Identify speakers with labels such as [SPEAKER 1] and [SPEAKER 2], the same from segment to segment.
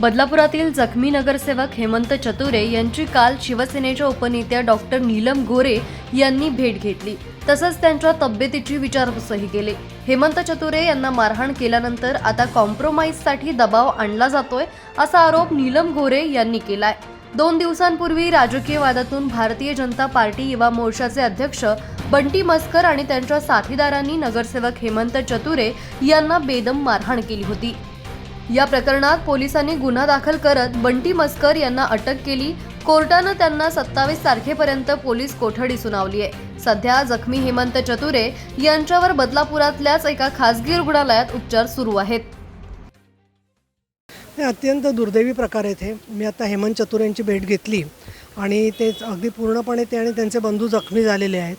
[SPEAKER 1] बदलापुरातील जखमी नगरसेवक हेमंत चतुरे यांची काल शिवसेनेच्या उपनेत्या डॉक्टर नीलम गोरे यांनी भेट घेतली. तसंच त्यांच्या तब्येतीची विचारपूसही केली. हेमंत चतुरे यांना मारहाण केल्यानंतर आता कॉम्प्रोमाइजसाठी दबाव आणला जातोय असा आरोप नीलम गोरे यांनी केलाय. दोन दिवसांपूर्वी राजकीय वादातून भारतीय जनता पार्टी युवा मोर्चाचे अध्यक्ष बंटी मस्कर आणि त्यांच्या साथीदारांनी नगरसेवक हेमंत चतुरे यांना बेदम मारहाण केली होती. या प्रकरणात पोलिसांनी गुन्हा दाखल करत बंटी मस्कर यांना अटक केली. कोर्टानं त्यांना सत्तावीस तारखेपर्यंत पोलीस कोठडी सुनावली आहे. सध्या जखमी हेमंत चतुरे यांच्यावर बदलापुरातल्याच एका खासगी रुग्णालयात उपचार सुरू आहेत.
[SPEAKER 2] हे अत्यंत दुर्दैवी प्रकार आहेत हे. मी आता हेमंत चतुर यांची भेट घेतली आणि ते अगदी पूर्णपणे ते आणि त्यांचे बंधू जखमी झालेले आहेत.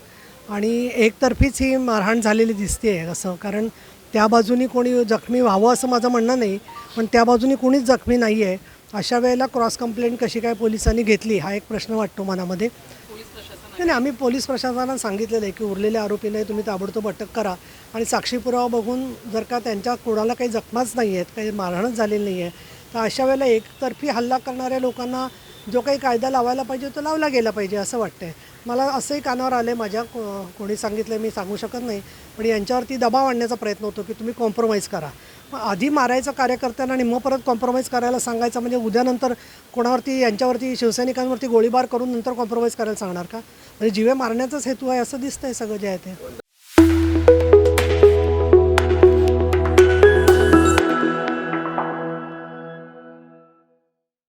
[SPEAKER 2] आणि एकतर्फीच ही मारहाण झालेली दिसते आहे असं. कारण त्या बाजूनी कोणी जखमी व्हावं असं माझं म्हणणं नाही पण त्या बाजूनी कोणीच जखमी नाही आहे अशा वेळेला क्रॉस कंप्लेंट कशी काय पोलिसांनी घेतली हा एक प्रश्न वाटतो मनामध्ये. नाही नाही आम्ही पोलीस प्रशासनाला सांगितलेलं आहे की उरलेल्या आरोपींना तुम्ही ताबडतोब अटक करा. आणि साक्षी पुरावा बघून जर का त्यांच्या कोणाला काही जखमाच नाही आहेत काही मारहाणच झालेली नाही आहे तर अशा वेळेला एकतर्फी हल्ला करणाऱ्या लोकांना जो काही कायदा लावायला पाहिजे तो लावला गेला पाहिजे असं वाटतंय. मला असंही कानावर आलं आहे माझ्या कोणी सांगितलं मी सांगू शकत नाही. पण यांच्यावरती दबाव आणण्याचा प्रयत्न होतो की तुम्ही कॉम्प्रोमाइज करा. मग आधी मारायचं कार्यकर्त्यांना आणि मग परत कॉम्प्रोमाइज करायला सांगायचं म्हणजे उद्यानंतर कोणावरती यांच्यावरती शिवसैनिकांवरती गोळीबार करून नंतर कॉम्प्रोमाइज करायला सांगणार का? म्हणजे जीवे मारण्याचाच हेतू आहे असं दिसतंय सगळं जे आहे ते.